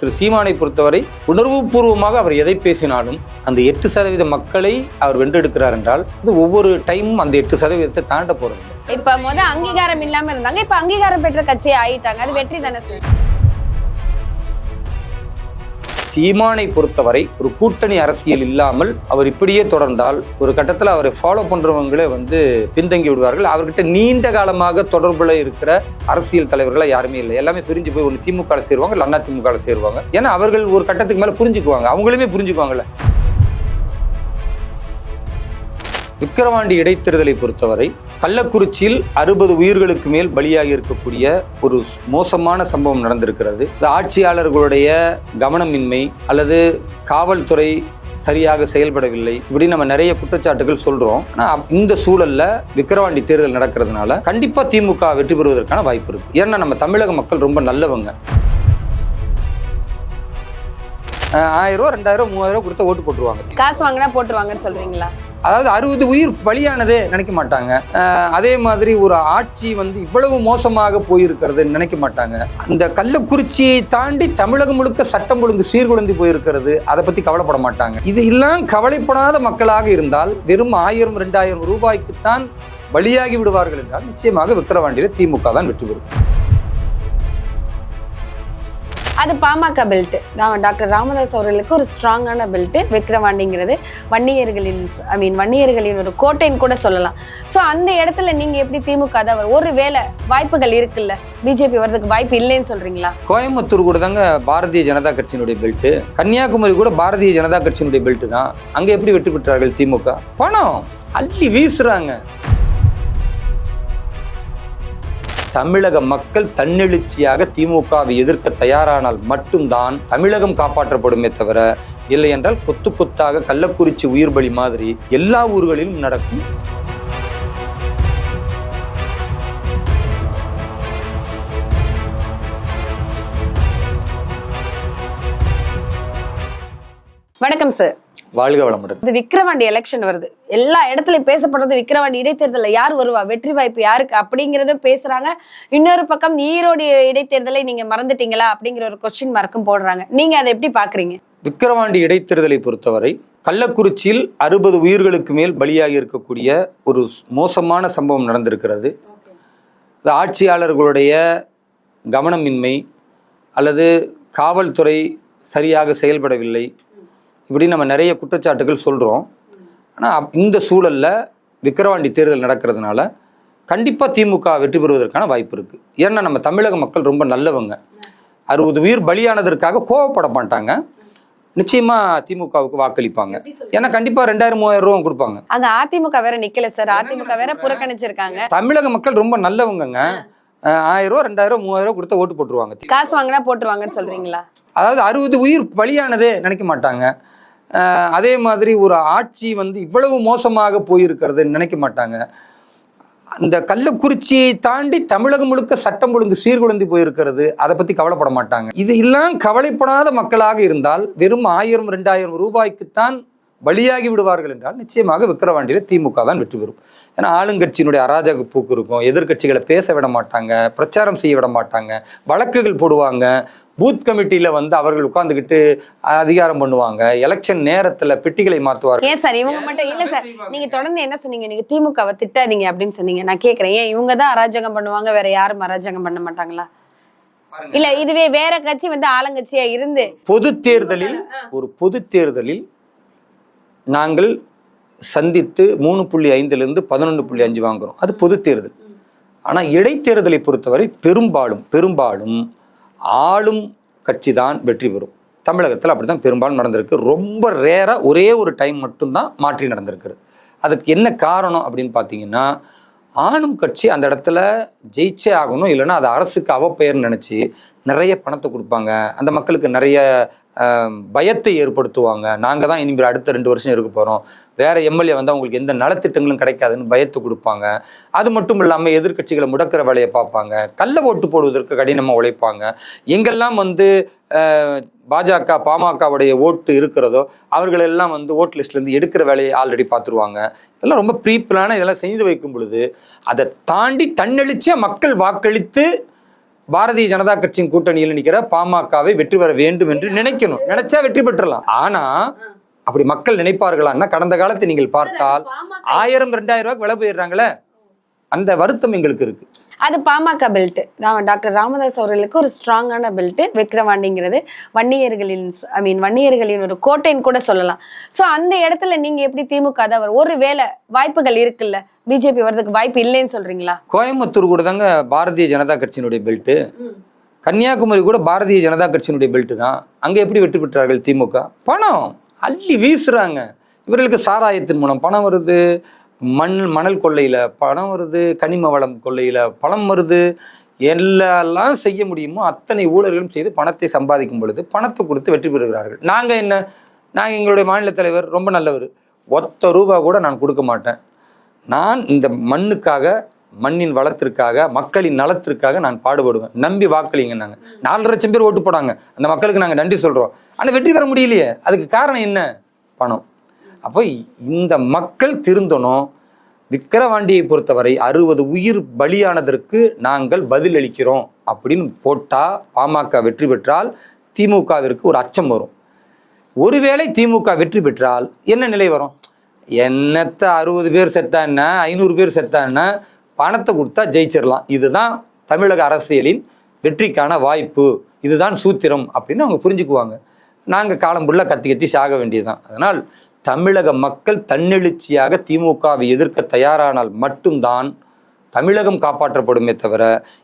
திரு சீமானை பொறுத்தவரை உணர்வுபூர்வமாக அவர் எதை பேசினாலும் அந்த எட்டு சதவீத மக்களை அவர் வென்றெடுக்கிறார் என்றால் அது ஒவ்வொரு டைமும் அந்த எட்டு சதவீதத்தை தாண்ட போறது இப்ப முத அங்கீகாரம் இல்லாம இருந்தாங்க. இப்ப அங்கீகாரம் பெற்ற கட்சியை ஆயிட்டாங்க. அது வெற்றி தானே சார் சீமானை பொறுத்தவரை ஒரு கூட்டணி அரசியல் இல்லாமல் அவர் இப்படியே தொடர்ந்தால் ஒரு கட்டத்தில் அவரை ஃபாலோ பண்ணுறவங்களே வந்து பின்தங்கி விடுவார்கள். அவர்கிட்ட நீண்ட காலமாக தொடர்பில் இருக்கிற அரசியல் தலைவர்களாக யாருமே இல்லை. எல்லாமே பிரிஞ்சு போய் ஒன்று திமுக சேருவாங்க இல்லை அண்ணா திமுக சேருவாங்க. ஏன்னா அவர்கள் ஒரு கட்டத்துக்கு மேலே புரிஞ்சுக்குவாங்க. அவங்களுமே புரிஞ்சுக்குவாங்கல்ல. விக்கிரவாண்டி இடைத்தேர்தலை பொறுத்தவரை கள்ளக்குறிச்சியில் அறுபது உயிர்களுக்கு மேல் பலியாகி இருக்கக்கூடிய ஒரு மோசமான சம்பவம் நடந்திருக்கிறது. இந்த ஆட்சியாளர்களுடைய கவனமின்மை அல்லது காவல்துறை சரியாக செயல்படவில்லை இப்படி நம்ம நிறைய குற்றச்சாட்டுகள் சொல்றோம். ஆனா இந்த சூழல்ல விக்கிரவாண்டி தேர்தல் நடக்கிறதுனால கண்டிப்பா திமுக வெற்றி பெறுவதற்கான வாய்ப்பு இருக்கு. ஏன்னா நம்ம தமிழக மக்கள் ரொம்ப நல்லவங்க. ஆயிரம் ரூபா ரெண்டாயிரம் மூவாயிரம் ரூபா கொடுத்து ஓட்டு போட்டுருவாங்க. காசு வாங்கினா போட்டுருவாங்கன்னு சொல்றீங்களா? அதாவது அறுபது உயிர் பலியானதே நினைக்க மாட்டாங்க. அதே மாதிரி ஒரு ஆட்சி வந்து இவ்வளவு மோசமாக போயிருக்கிறது நினைக்க மாட்டாங்க. அந்த கள்ளக்குறிச்சியை தாண்டி தமிழகம் முழுக்க சட்டம் ஒழுங்கு சீர்குலைந்து போயிருக்கிறது அதை பத்தி கவலைப்பட மாட்டாங்க. இது எல்லாம் கவலைப்படாத மக்களாக இருந்தால் வெறும் ஆயிரம் ரெண்டாயிரம் ரூபாய்க்குத்தான் பலியாகி விடுவார்கள் என்றால் நிச்சயமாக விக்கிரவாண்டியில திமுக தான் வெற்றி பெறும். அது பாமக பெல்ட் டாக்டர் ராமதாஸ் அவர்களுக்கு ஒரு ஸ்ட்ராங்கான பெல்ட் விக்ரவாண்டிங்கிறது வன்னியர்களின் ஐ மீன் வன்னியர்களின் ஒரு கோட்டைன்னு கூட சொல்லலாம். ஸோ அந்த இடத்துல நீங்க எப்படி திமுக தான் ஒரு வேலை வாய்ப்புகள் இருக்குல்ல? பிஜேபி வர்றதுக்கு வாய்ப்பு இல்லைன்னு சொல்றீங்களா? கோயம்புத்தூர் கூட தாங்க பாரதிய ஜனதா கட்சியினுடைய பெல்ட் கன்னியாகுமரி கூட பாரதிய ஜனதா கட்சியினுடைய பெல்ட் தான். அங்க எப்படி வெற்றி பெற்றார்கள் திமுக? பணம். அள்ளி வீசுறாங்க. தமிழக மக்கள் தன்னெழுச்சியாக திமுகவை எதிர்க்க தயாரானால் மட்டும்தான் தமிழகம் காப்பாற்றப்படுமே தவிர இல்லை என்றால் கொத்து கொத்தாக கள்ளக்குறிச்சி உயிர் பலி மாதிரி எல்லா ஊர்களிலும் நடக்கும். வணக்கம் சார் வாழ்க வளமுடன். இது விக்ரவாண்டி எலெக்ஷன் வருது. எல்லா இடத்துலயும் பேசப்படுறது விக்ரவாண்டி இடைத்தேர்தல்ல யார் வருவா? வெற்றி வாய்ப்பு யாருக்கு? அப்படிங்கறதும் பேசுறாங்க. இன்னொரு பக்கம் ஈரோடு இடைத்தேர்தலை நீங்க மறந்துட்டீங்களா? அப்படிங்கிற ஒரு கொஸ்டின் மார்க்கும் போடுறாங்க. நீங்க அதை எப்படி பாக்குறீங்க? விக்கிரவாண்டி இடைத்தேர்தலை பொறுத்தவரை கள்ளக்குறிச்சியில் அறுபது உயிர்களுக்கு மேல் பலியாகி இருக்கக்கூடிய ஒரு மோசமான சம்பவம் நடந்திருக்கிறது. ஆட்சியாளர்களுடைய கவனமின்மை அல்லது காவல்துறை சரியாக செயல்படவில்லை. இப்படி நம்ம நிறைய குற்றச்சாட்டுகள் சொல்கிறோம் ஆனால் இந்த சூழல்ல விக்கிரவாண்டி தேர்தல் நடக்கிறதுனால கண்டிப்பாக திமுக வெற்றி பெறுவதற்கான வாய்ப்பு இருக்குது ஏன்னா நம்ம தமிழக மக்கள் ரொம்ப நல்லவங்க. அறுபது உயிர் பலியானதற்காக கோவப்பட மாட்டாங்க. நிச்சயமா திமுகவுக்கு வாக்களிப்பாங்க. ஏன்னா கண்டிப்பா ரெண்டாயிரம் மூவாயிரம் ரூபா கொடுப்பாங்க. அங்க அதிமுக வேற நிக்கல சார். அதிமுக வேற புறக்கணிச்சிருக்காங்க. தமிழக மக்கள் ரொம்ப நல்லவங்கங்க. அஹ் ஆயிரம் ரூபா ரெண்டாயிரம் மூவாயிரம் கொடுத்து ஓட்டு போட்டுருவாங்க. காசு வாங்கினா போட்டுருவாங்கன்னு சொல்றீங்களா? அதாவது அறுபது உயிர் பலியானதே நினைக்க மாட்டாங்க. அதே மாதிரி ஒரு ஆட்சி வந்து இவ்வளவு மோசமாக போயிருக்கிறது நினைக்க மாட்டாங்க. அந்த கள்ளக்குறிச்சியை தாண்டி தமிழகம் முழுக்க சட்டம் ஒழுங்கு சீர்குலைந்து போயிருக்கிறது அதை பத்தி கவலைப்பட மாட்டாங்க. இது எல்லாம் கவலைப்படாத மக்களாக இருந்தால் வெறும் ஆயிரம் ரெண்டாயிரம் ரூபாய்க்குத்தான் பலியாகி விடுவார்கள் என்றால் நிச்சயமாக விக்கிரவாண்டியில திமுக தான் வெற்றி பெறும். ஏன்னா ஆளுங்கட்சியினுடைய அராஜக போக்கு இருக்கும். எதிர்க்கட்சிகளை பேச விட மாட்டாங்க பிரச்சாரம் செய்ய விட மாட்டாங்க வழக்குகள் போடுவாங்க பூத் கமிட்டியில வந்து அவர்கள் உட்கார்ந்துக்கிட்டு அதிகாரம் பண்ணுவாங்க எலெக்ஷன் நேரத்துல பெட்டிகளை மாற்றுவார்கள் ஏன் சார்? இவங்க மட்டும் இல்ல சார். நீங்க தொடர்ந்து என்ன சொன்னீங்க? நீங்க திமுகவை திட்டாதீங்க அப்படின்னு சொன்னீங்க. நான் கேக்குறேன். ஏன் இவங்க தான் அராஜகம் பண்ணுவாங்க? வேற யாரும் அராஜகம் பண்ண மாட்டாங்களா? இல்ல இதுவே வேற கட்சி வந்து ஆளுங்கட்சியா இருந்து பொது தேர்தலில் ஒரு பொது தேர்தலில் நாங்கள் சந்தித்து மூணு புள்ளி ஐந்துலேருந்து பதினொன்று புள்ளி அஞ்சு வாங்குறோம். அது பொது தேர்தல். ஆனால் இடைத்தேர்தலை பொறுத்தவரை பெரும்பாலும் பெரும்பாலும் ஆளும் கட்சி தான் வெற்றி பெறும். தமிழகத்தில் அப்படி தான் பெரும்பாலும் நடந்திருக்கு. ரொம்ப ரேராக ஒரே ஒரு டைம் மட்டும்தான் மாற்றி நடந்திருக்குது அதுக்கு என்ன காரணம் அப்படின்னு பார்த்தீங்கன்னா ஆளும் கட்சி அந்த இடத்துல ஜெயிச்சே ஆகணும் இல்லைன்னா அது அரசுக்கு அவப்பெயர்னு நினச்சி நிறைய பணத்தை கொடுப்பாங்க. அந்த மக்களுக்கு நிறைய பயத்தை ஏற்படுத்துவாங்க. நாங்கள் தான் இனிமேல் அடுத்த ரெண்டு வருஷம் இருக்க போகிறோம் வேறு எம்எல்ஏ வந்து அவங்களுக்கு எந்த நலத்திட்டங்களும் கிடைக்காதுன்னு பயத்தை கொடுப்பாங்க. அது மட்டும் இல்லாமல் எதிர்க்கட்சிகளை முடக்கிற வேலையை பார்ப்பாங்க. கள்ள ஓட்டு போடுவதற்கு கடினமாக உழைப்பாங்க. எங்கெல்லாம் வந்து பாஜக பாமகவுடைய ஓட்டு இருக்கிறதோ அவர்களெல்லாம் வந்து ஓட் லிஸ்ட்லேருந்து எடுக்கிற வேலையை ஆல்ரெடி பார்த்துருவாங்க. இதெல்லாம் ரொம்ப ப்ரீ பிளான இதெல்லாம் செய்து வைக்கும் பொழுது அதை தாண்டி தன்னெழுச்சியாக மக்கள் வாக்களித்து பாரதிய ஜனதா கட்சியின் கூட்டணியில் நிற்கிற பாமகவை வெற்றி பெற வேண்டும் என்று நினைக்கணும். நினைச்சா வெற்றி பெற்றலாம். ஆனா அப்படி மக்கள் நினைப்பார்களான்னா கடந்த காலத்தை நீங்கள் பார்த்தால் ஆயிரம் ரெண்டாயிரம் ரூபாய்க்கு விலை போயிடுறாங்களே. அந்த வருத்தம் எங்களுக்கு இருக்கு. அது பாமக பெல்ட் டாக்டர் ராமதாஸ் அவர்களுக்கு ஒரு ஸ்ட்ராங்கான பெல்ட் விக்ரவாண்டிங்கிறது வன்னியர்களின் ஐ மீன் வன்னியர்களின் ஒரு கோட்டைன்னு கூட சொல்லலாம். ஸோ அந்த இடத்துல நீங்க எப்படி திமுக தான் ஒரு வேலை வாய்ப்புகள் இருக்குல்ல? பிஜேபி வர்றதுக்கு வாய்ப்பு இல்லைன்னு சொல்றீங்களா? கோயம்புத்தூர் கூட தாங்க பாரதிய ஜனதா கட்சியினுடைய பெல்ட்டு கன்னியாகுமரி கூட பாரதிய ஜனதா கட்சியினுடைய பெல்ட்டு தான். அங்கே எப்படி வெற்றி பெற்றார்கள் திமுக? பணம். அள்ளி வீசுறாங்க. இவர்களுக்கு சாராயத்தின் மூலம் பணம் வருது. மண் மணல் கொள்ளையில் பணம் வருது கனிம வளம் கொள்ளையில் பழம் வருது. எல்லாம் செய்ய முடியுமோ அத்தனை ஊழல்களும் செய்து பணத்தை சம்பாதிக்கும் பொழுது பணத்தை கொடுத்து வெற்றி பெறுகிறார்கள். நாங்கள் என்ன? நாங்கள் எங்களுடைய மாநில தலைவர் ரொம்ப நல்லவர். ஒத்த ரூபா கூட நான் கொடுக்க மாட்டேன். நான் இந்த மண்ணுக்காக மண்ணின் வளத்திற்காக மக்களின் நலத்திற்காக நான் பாடுபடுவேன். நம்பி வாக்களிங்க நாங்கள் நாலு லட்சம் பேர் ஓட்டு போடாங்க. அந்த மக்களுக்கு நாங்கள் நன்றி சொல்கிறோம் ஆனால் வெற்றி பெற முடியலையே. அதுக்கு காரணம் என்ன? பணம். அப்போ இந்த மக்கள் திருந்தணும். விக்கிரவாண்டியை பொறுத்தவரை அறுபது உயிர் பலியானதற்கு நாங்கள் பதில் அளிக்கிறோம் அப்படின்னு போட்டால் பாமக வெற்றி பெற்றால் திமுகவிற்கு ஒரு அச்சம் வரும். ஒருவேளை திமுக வெற்றி பெற்றால் என்ன நிலை வரும்? என்னத்த அறுபது பேர் செத்தா என்ன? ஐநூறு பேர் செத்தா என்ன? பணத்தை கொடுத்தா ஜெயிச்சிடலாம் இதுதான் தமிழக அரசியலின் வெற்றிக்கான வாய்ப்பு. இதுதான் சூத்திரம் அப்படின்னு அவங்க புரிஞ்சுக்குவாங்க. நாங்கள் காலம் ஃபுல்லாக கத்தி கத்தி சாக வேண்டியதுதான். அதனால் தமிழக மக்கள் தன்னெழுச்சியாக திமுகவை எதிர்க்க தயாரானால் மட்டும்தான் தமிழகம் காப்பாற்றப்படுமே தவிர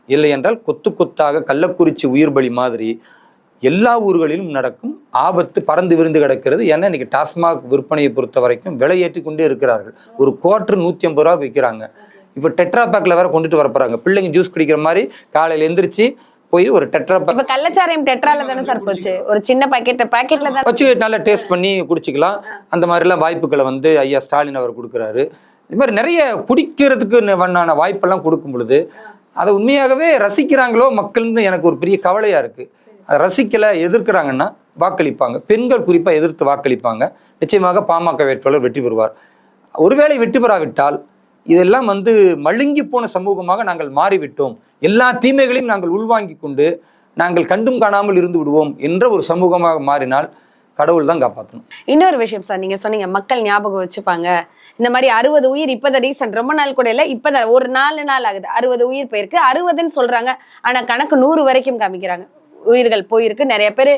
இல்லை என்றால் கொத்து கொத்தாக கள்ளக்குறிச்சி உயிர் பலி மாதிரி எல்லா ஊர்களிலும் நடக்கும் ஆபத்து பறந்து விருந்து கிடக்கிறது ஏன்னா இன்னைக்கு டாஸ்மாக் விற்பனையை பொறுத்த வரைக்கும் விலை ஏற்றி கொண்டே இருக்கிறார்கள். ஒரு குவார்டர் நூற்றி ஐம்பது ரூபாய்க்கு விற்கிறாங்க இப்போ டெட்ரா பேக்கில் வேற கொண்டுட்டு வரப்போறாங்க பிள்ளைங்க ஜூஸ் குடிக்கிற மாதிரி காலையில் எந்திரிச்சு போய் ஒரு டெட்ரா இப்ப கள்ளச்சாராயம் டெட்ரால தானே சார் போச்சு? ஒரு சின்ன பாக்கெட் பாக்கெட்ல தான் வச்சு நல்லா டேஸ்ட் பண்ணி குடிச்சிக்கலாம். அந்த மாதிரிலாம் வாய்ப்புகளை வந்து ஐயா ஸ்டாலின் அவர் கொடுக்குறாரு. இது மாதிரி நிறைய குடிக்கிறதுக்கு வண்ணான வாய்ப்பெல்லாம் கொடுக்கும் பொழுது அதை உண்மையாகவே ரசிக்கிறாங்களோ மக்கள்னு எனக்கு ஒரு பெரிய கவலையாக இருக்குது அதை ரசிக்கலை எதிர்க்கிறாங்கன்னா வாக்களிப்பாங்க. பெண்கள் குறிப்பாக எதிர்த்து வாக்களிப்பாங்க. நிச்சயமாக பாமக வேட்பாளர் வெற்றி பெறுவார். ஒருவேளை வெற்றி பெறாவிட்டால் இதெல்லாம் வந்து மழுங்கி போன சமூகமாக நாங்கள் மாறிவிட்டோம். எல்லா தீமைகளையும் நாங்கள் உள்வாங்கி கொண்டு நாங்கள் கண்டும் காணாமல் இருந்து விடுவோம் என்ற ஒரு சமூகமாக மாறினால் கடவுள் தான் காப்பாற்றணும் இன்னொரு விஷயம் சார் நீங்க சொன்னீங்க மக்கள் ஞாபகம் வச்சுப்பாங்க. இந்த மாதிரி அறுபது உயிர் இப்பதான் ரீசன்ட் ரொம்ப நாள் கூட இல்ல இப்பதான் ஒரு நாலு நாள் ஆகுது. அறுபது உயிர் போயிருக்கு. அறுபதுன்னு சொல்றாங்க ஆனா கணக்கு நூறு வரைக்கும் காமிக்கிறாங்க. உயிர்கள் போயிருக்கு. நிறைய பேர்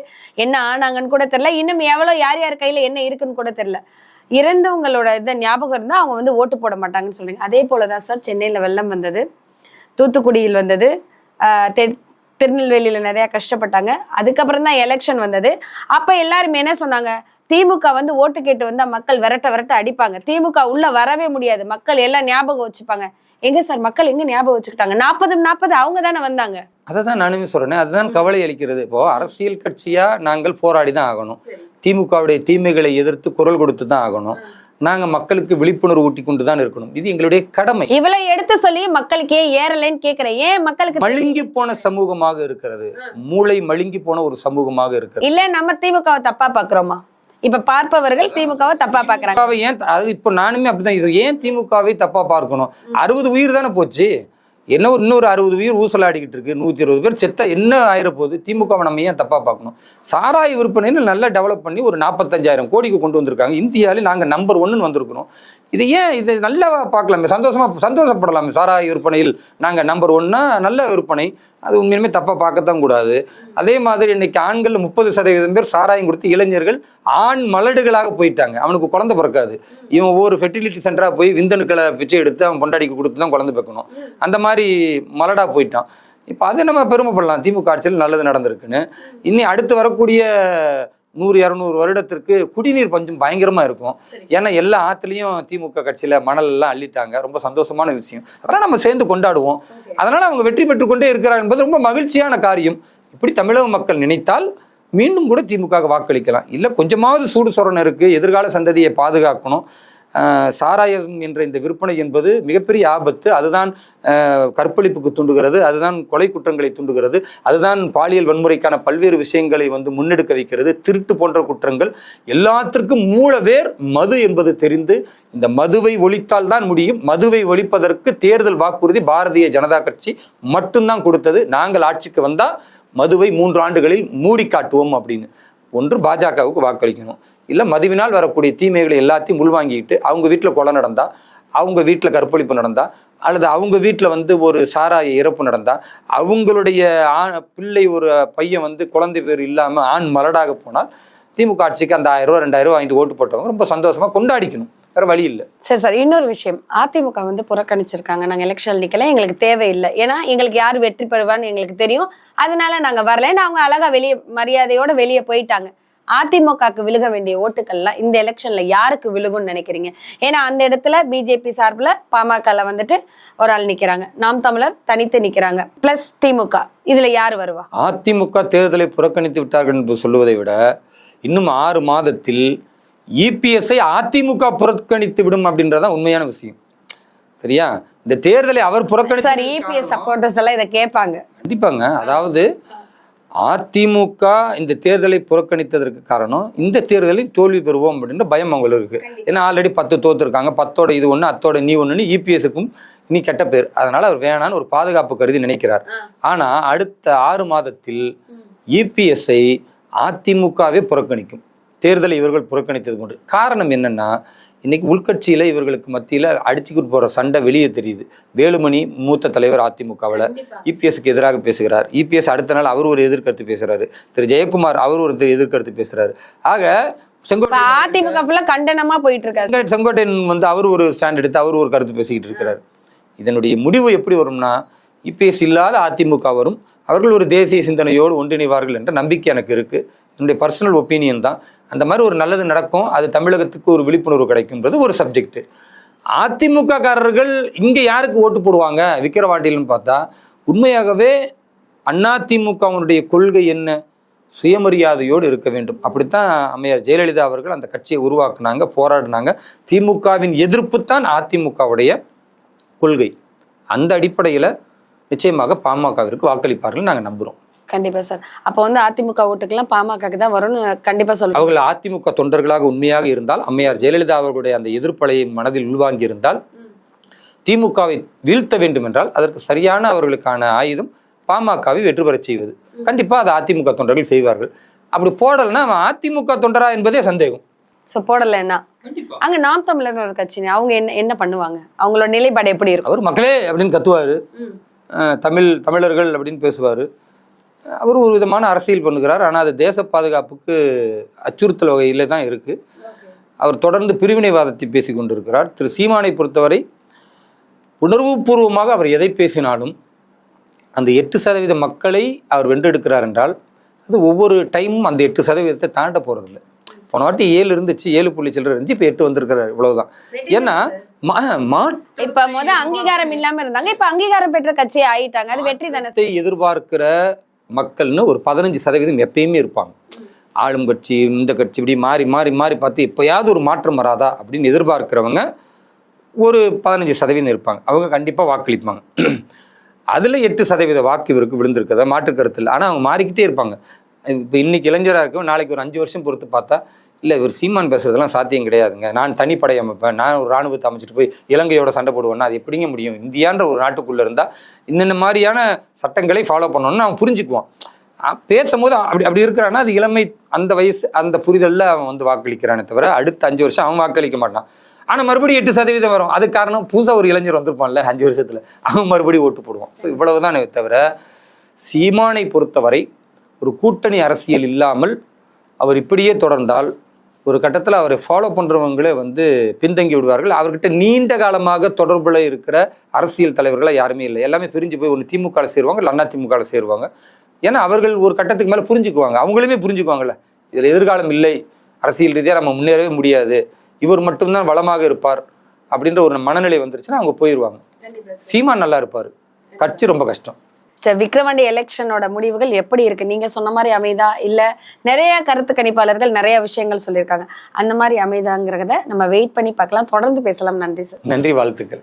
என்ன ஆனாங்கன்னு கூட தெரியல. இன்னும் எவ்வளவு யார் யார் கையில என்ன இருக்குன்னு கூட தெரியல. இறந்தவங்களோட இதை ஞாபகம் இருந்தா அவங்க வந்து ஓட்டு போட மாட்டாங்கன்னு சொல்றீங்க. அதே போலதான் சார் சென்னையில வெள்ளம் வந்தது தூத்துக்குடியில் வந்தது தெ- திருநெல்வேலியில நிறைய கஷ்டப்பட்டாங்க. அதுக்கப்புறம் தான் எலெக்ஷன் வந்தது. அப்ப எல்லாருமே என்ன சொன்னாங்க? திமுக வந்து ஓட்டு கேட்டு வந்தா மக்கள் விரட்ட விரட்ட அடிப்பாங்க. திமுக உள்ள வரவே முடியாது. மக்கள் எல்லாம் ஞாபகம் வச்சுப்பாங்க. எங்க சார் மக்கள் எங்க ஞாபகம் வச்சுக்கிட்டாங்க? நாற்பது நாற்பது அவங்க தானே வந்தாங்க. அதை தான் நானுமே சொல்றேன் அதுதான் கவலை அளிக்கிறது. இப்போ அரசியல் கட்சியா நாங்கள் போராடி தான் ஆகணும் திமுகவுடைய தீமைகளை எதிர்த்து குரல் கொடுத்து தான் ஆகணும். நாங்க மக்களுக்கு விழிப்புணர்வு ஊட்டி கொண்டு தான் இருக்கணும். இது எங்களுடைய கடமை. இவ்வளவு எடுத்து சொல்லி மக்களுக்கு ஏன் ஏறலைன்னு கேக்குறேன். ஏன் மக்களுக்கு மழுங்கி போன சமூகமாக இருக்கிறது. மூளை மழுங்கி போன ஒரு சமூகமாக இருக்கிறது. இல்ல நம்ம திமுகவை தப்பா பாக்குறோமா? இப்ப பார்ப்பவர்கள் திமுகவை தப்பா பாக்குறாங்க ஏன் அது இப்போ நானுமே அப்படிதான். ஏன் திமுகவை தப்பா பார்க்கணும்? அறுபது உயிர் தானே போச்சு? என்ன ஒரு இன்னொரு அறுபது உயிர் ஊசலாடிக்கிட்டு இருக்கு நூத்தி இருபது பேர் செத்த என்ன ஆயிர போகுது திமுகவை நம்ம ஏன் தப்பா பார்க்கணும்? சாராய விற்பனைன்னு நல்லா டெவலப் பண்ணி ஒரு நாற்பத்தஞ்சாயிரம் கோடிக்கு கொண்டு வந்திருக்காங்க. இந்தியாவிலே நாங்க நம்பர் ஒன்னு வந்திருக்கிறோம். இது ஏன் இது நல்லா பார்க்கலாமே? சந்தோஷமா சந்தோஷப்படலாமே? சாராய விற்பனையில் நாங்க நம்பர் ஒன்னா நல்ல விற்பனை அது உண்மையுமே தப்பாக பார்க்கத்தான் கூடாது. அதே மாதிரி இன்னைக்கு ஆண்கள் முப்பது சதவீதம் பேர் சாராயம் கொடுத்து இளைஞர்கள் ஆண் மலடுகளாக போயிட்டாங்க. அவனுக்கு குழந்தை பிறக்காது. இவன் ஒவ்வொரு ஃபெர்டிலிட்டி சென்டராக போய் விந்தணுக்களை பிச்சை எடுத்து அவன் பொண்டாடிக்கு கொடுத்து தான் குழந்தை பிறக்கணும் அந்த மாதிரி மலடாக போயிட்டான். இப்போ அதை நம்ம பெருமைப்படலாம். திமுக ஆட்சியில் நல்லது நடந்திருக்குன்னு. இனி அடுத்து வரக்கூடிய நூறு இரநூறு வருடத்திற்கு குடிநீர் பஞ்சம் பயங்கரமாக இருக்கும். ஏன்னா எல்லா ஆற்றுலையும் திமுக கட்சியில் மணல் எல்லாம் அள்ளிட்டாங்க. ரொம்ப சந்தோஷமான விஷயம். அதெல்லாம் நம்ம சேர்ந்து கொண்டாடுவோம். அதனால் அவங்க வெற்றி பெற்று கொண்டே இருக்கிறார் என்பது ரொம்ப மகிழ்ச்சியான காரியம். இப்படி தமிழக மக்கள் நினைத்தால் மீண்டும் கூட திமுக வாக்களிக்கலாம். இல்லை கொஞ்சமாவது சூடு சொரணை இருக்குது எதிர்கால சந்ததியை பாதுகாக்கணும். சாராயம் என்ற இந்த விற்பனை என்பது மிகப்பெரிய ஆபத்து. அதுதான் கற்பழிப்புக்கு தூண்டுகிறது அதுதான் கொலை குற்றங்களை தூண்டுகிறது அதுதான் பாலியல் வன்முறைக்கான பல்வேறு விஷயங்களை வந்து முன்னெடுக்க வைக்கிறது திருட்டு போன்ற குற்றங்கள். எல்லாத்திற்கும் மூலவேர் மது என்பது தெரிந்து இந்த மதுவை ஒழித்தால் தான் முடியும். மதுவை ஒழிப்பதற்கு தேர்தல் வாக்குறுதி பாரதிய ஜனதா கட்சி மட்டும்தான் கொடுத்தது. நாங்கள் ஆட்சிக்கு வந்தால் மதுவை மூன்று ஆண்டுகளில் மூடி காட்டுவோம் அப்படின்னு. ஒன்று பாஜகவுக்கு வாக்களிக்கணும். இல்லை மதுவினால் வரக்கூடிய தீமைகளை எல்லாத்தையும் உள்வாங்கிக்கிட்டு அவங்க வீட்டில் கொலை நடந்தால் அவங்க வீட்டில் கற்பழிப்பு நடந்தால் அல்லது அவங்க வீட்டில் வந்து ஒரு சாராய இறப்பு நடந்தால் அவங்களுடைய ஆண் பிள்ளை ஒரு பையன் வந்து குழந்தை பேர் இல்லாமல் ஆண் மலடாக போனால் திமுக ஆட்சிக்கு அந்த ஆயிரம் ரூபா ரெண்டாயிரம் ரூபா வாங்கிட்டு ஓட்டு போட்டவங்க ரொம்ப சந்தோஷமாக கொண்டாடிக்கணும். வேற வழி இல்லை. சரி சார். இன்னொரு விஷயம். அதிமுக வந்து புறக்கணிச்சிருக்காங்க. நாங்கள் எலெக்ஷன் நிற்கல எங்களுக்கு தேவையில்லை. ஏன்னா எங்களுக்கு யார் வெற்றி பெறுவான்னு எங்களுக்கு தெரியும். அதனால நாங்கள் வரலன்னு அவங்க அழகாக வெளியே மரியாதையோட வெளியே போயிட்டாங்க. அதிமுகக்கு விழுக வேண்டிய ஓட்டுக்கள்லாம் இந்த எலெக்ஷன்ல யாருக்கு விழுகும்னு நினைக்கிறீங்க? ஏன்னா அந்த இடத்துல பிஜேபி சார்பில் பாமகல வந்துட்டு ஒரு ஆள் நிக்கிறாங்க. நாம் தமிழர் தனித்து நிக்கிறாங்க. பிளஸ் திமுக. இதுல யார் வருவா? அதிமுக தேர்தலை புறக்கணித்து விட்டார்கள் என்று சொல்லுவதை விட இன்னும் ஆறு மாதத்தில் இபிஎஸ்ஐ அதிமுக புறக்கணித்து விடும் அப்படின்றதான் உண்மையான விஷயம். சரியா? இந்த தேர்தலை அவர் புறக்கணித்து இபிஎஸ் சப்போர்ட்டர்ஸ் எல்லாம் இதை கேட்பாங்க. கண்டிப்பாங்க. அதாவது அதிமுக இந்த தேர்தலை புறக்கணித்ததற்கு காரணம் இந்த தேர்தலில் தோல்வி பெறுவோம் அப்படின்ற பயம் அவங்களுக்கு இருக்கு. ஏன்னா ஆல்ரெடி பத்து தோத்துருக்காங்க. பத்தோட இது ஒன்று அத்தோட நீ ஒன்றுன்னு இபிஎஸ்க்கும் இனி கெட்ட பேர். அதனால அவர் வேணான்னு ஒரு பாதுகாப்பு கருதி நினைக்கிறார். ஆனா அடுத்த ஆறு மாதத்தில் இபிஎஸ்ஐ அதிமுகவே புறக்கணிக்கும். தேர்தலை இவர்கள் புறக்கணித்தது கொண்டு காரணம் என்னன்னா இன்னைக்கு உள்கட்சியில இவர்களுக்கு மத்தியில அடிச்சுக்கிட்டு போற சண்டை வெளியே தெரியுது. வேலுமணி மூத்த தலைவர் அதிமுகவில் இபிஎஸ்க்கு எதிராக பேசுகிறார். இபிஎஸ் அடுத்த நாள் அவர் ஒரு எதிர்கருத்து பேசுறாரு. திரு ஜெயக்குமார் அவர் ஒரு எதிர்கருத்து பேசுறாரு. ஆக அதிமுக கண்டனமா போயிட்டு இருக்காரு. செங்கோட்டை- செங்கோட்டையன் வந்து அவர் ஒரு ஸ்டாண்ட் எடுத்து அவர் ஒரு கருத்து பேசிக்கிட்டு இருக்கிறார். இதனுடைய முடிவு எப்படி வரும்னா இபிஎஸ் இல்லாத அதிமுக வரும். அவர்கள் ஒரு தேசிய சிந்தனையோடு ஒன்றிணைவார்கள் என்ற நம்பிக்கை எனக்கு இருக்குது என்னுடைய பர்சனல் ஒப்பீனியன் தான். அந்த மாதிரி ஒரு நல்லது நடக்கும். அது தமிழகத்துக்கு ஒரு விழிப்புணர்வு கிடைக்கும்ன்றது ஒரு சப்ஜெக்ட் அதிமுக காரர்கள் யாருக்கு ஓட்டு போடுவாங்க? விக்கிரவாண்டியில்னு பார்த்தா உண்மையாகவே அதிமுகவனுடைய கொள்கை என்ன? சுயமரியாதையோடு இருக்க வேண்டும். அப்படித்தான் அம்மையார் ஜெயலலிதா அவர்கள் அந்த கட்சியை உருவாக்குனாங்க போராடினாங்க. திமுகவின் எதிர்ப்பு தான் அதிமுகவுடைய கொள்கை. அந்த அடிப்படையில் நிச்சயமாக பாமகவிற்கு வாக்களிப்பார்கள் நாங்கள் நம்புகிறோம் கண்டிப்பா சார். அப்போ வந்து அதிமுக ஓட்டுக்கெல்லாம் பாமகக்கு தான் வரும்னு கண்டிப்பா சொல்லுவாங்க அவர்கள் அதிமுக தொண்டர்களாக உண்மையாக இருந்தால் அம்மையார் ஜெயலலிதா அவர்களுடைய அந்த எதிர்ப்பலையை மனதில் உள்வாங்கி இருந்தால் திமுகவை வீழ்த்த வேண்டும் என்றால் அதற்கு சரியான அவர்களுக்கான ஆயுதம் பாமகவை வெற்றி பெறச் செய்வது. கண்டிப்பா அதை அதிமுக தொண்டர்கள் செய்வார்கள். அப்படி போடலைன்னா அவன் அதிமுக தொண்டரா என்பதே சந்தேகம். சோ போடலைன்னா அங்க நாம் தமிழர்னு ஒரு கட்சி அவங்க என்ன என்ன பண்ணுவாங்க? அவங்களோட நிலைப்பாடு எப்படி இருக்கும்? அவர் மக்களே அப்படின்னு கத்துவாரு. தமிழ் தமிழர்கள் அப்படின்னு பேசுவார். அவர் ஒரு விதமான அரசியல் பண்ணுகிறார். ஆனால் அது தேச பாதுகாப்புக்கு அச்சுறுத்தல் வகையில் தான் இருக்குது அவர் தொடர்ந்து பிரிவினைவாதத்தை பேசி கொண்டிருக்கிறார். திரு சீமானை பொறுத்தவரை உணர்வுபூர்வமாக அவர் எதை பேசினாலும் அந்த எட்டு சதவீத மக்களை அவர் வென்றெடுக்கிறார் என்றால் அது ஒவ்வொரு டைமும் அந்த எட்டு சதவீதத்தை தாண்ட போகிறதில்ல போன வாட்டி ஏழு இருந்துச்சு ஏழு புள்ளி சில்லற இருந்துச்சு இப்போ எட்டு வந்திருக்கிறார். இவ்வளவுதான். ஏன்னா இப்ப முத அங்கீகாரம் இல்லாம இருந்தாங்க. இப்ப அங்கீகாரம் பெற்ற கட்சியை ஆயிட்டாங்க. அது வெற்றி தானே எதிர்பார்க்கிற மக்கள்னு ஒரு பதினஞ்சு சதவீதம் எப்பயுமே இருப்பாங்க. ஆளும் கட்சி இந்த கட்சி இப்படி மாறி மாறி மாறி பார்த்து எப்போயாவது ஒரு மாற்றம் வராதா அப்படின்னு எதிர்பார்க்கிறவங்க ஒரு பதினஞ்சு சதவீதம் இருப்பாங்க. அவங்க கண்டிப்பாக வாக்களிப்பாங்க. அதில் எட்டு சதவீத வாக்கு இவருக்கு விழுந்திருக்கதா மாற்று கருத்து இல்லை ஆனால் அவங்க மாறிக்கிட்டே இருப்பாங்க. இப்போ இன்னைக்கு இளைஞராக இருக்கும் நாளைக்கு ஒரு அஞ்சு வருஷம் பொறுத்து பார்த்தா இல்லை இவர் சீமான் பேசுறதெல்லாம் சாத்தியம் கிடையாதுங்க. நான் தனிப்படை அமைப்பேன். நான் ஒரு ராணுவத்தை அமைச்சிட்டு போய் இலங்கையோட சண்டை போடுவேன்னா அது எப்படிங்க முடியும்? இந்தியான்ற ஒரு நாட்டுக்குள்ளே இருந்தால் இன்னென்ன மாதிரியான சட்டங்களை ஃபாலோ பண்ணணும்னு அவன் புரிஞ்சுக்குவான். பேசும்போது அப்படி அப்படி இருக்கிறான்னா அது இளமை அந்த வயசு அந்த புரிதலில் அவன் வந்து வாக்களிக்கிறானே தவிர அடுத்த அஞ்சு வருஷம் அவன் வாக்களிக்க மாட்டான். ஆனால் மறுபடியும் எட்டு சதவீதம் வரும். அது காரணம் புதுசாக ஒரு இளைஞர் வந்திருப்பான்ல அஞ்சு வருஷத்தில். அவன் மறுபடியும் ஓட்டு போடுவான். ஸோ இவ்வளவுதானே தவிர சீமானை பொறுத்தவரை ஒரு கூட்டணி அரசியல் இல்லாமல் அவர் இப்படியே தொடர்ந்தால் ஒரு கட்டத்தில் அவரை ஃபாலோ பண்ணுறவங்களே வந்து பின்தங்கி விடுவார்கள். அவர்கிட்ட நீண்ட காலமாக தொடர்புல இருக்கிற அரசியல் தலைவர்களாக யாருமே இல்லை. எல்லாமே பிரிஞ்சு போய் ஒன்று திமுகவில் சேருவாங்க இல்லை அண்ணா திமுகவில் சேருவாங்க. ஏன்னா அவர்கள் ஒரு கட்டத்துக்கு மேலே புரிஞ்சுக்குவாங்க. அவங்களுமே புரிஞ்சுக்குவாங்கல்ல. இதில் எதிர்காலம் இல்லை. அரசியல் ரீதியாக நம்ம முன்னேறவே முடியாது. இவர் மட்டும்தான் வளமாக இருப்பார் அப்படின்ற ஒரு மனநிலை வந்துருச்சுன்னா அவங்க போயிடுவாங்க சீமான் நல்லா இருப்பார். கட்சி ரொம்ப கஷ்டம். விக்ரவாண்டி எலெக்ஷனோட முடிவுகள் எப்படி இருக்கு? நீங்க சொன்ன மாதிரி அமைதா இல்ல நிறைய கருத்து கணிப்பாளர்கள் நிறைய விஷயங்கள் சொல்லியிருக்காங்க. அந்த மாதிரி அமைதாங்கிறத நம்ம வெயிட் பண்ணி பார்க்கலாம். தொடர்ந்து பேசலாம். நன்றி சார் நன்றி வாழ்த்துக்கள்.